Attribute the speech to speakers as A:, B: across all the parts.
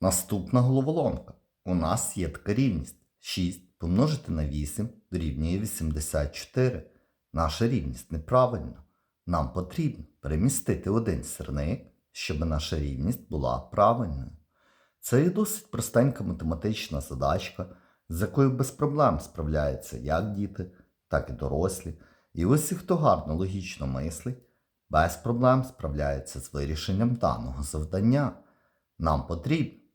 A: Наступна головоломка. У нас є така рівність. 6 помножити на 8 дорівнює 84. Наша рівність неправильна. Нам потрібно перемістити один сірник, щоб наша рівність була правильною. Це є досить простенька математична задачка, з якою без проблем справляються як діти, так і дорослі. І усі, хто гарно логічно мислить, без проблем справляється з вирішенням даного завдання. Нам потрібно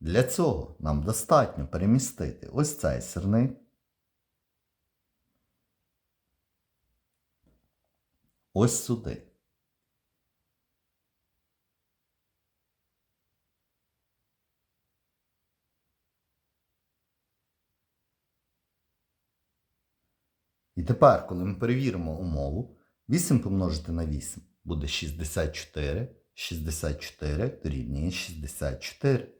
A: Для цього нам достатньо перемістити ось цей сірник, ось сюди. І тепер, коли ми перевіримо умову, 8 помножити на 8 буде 64, 64 дорівнює 64.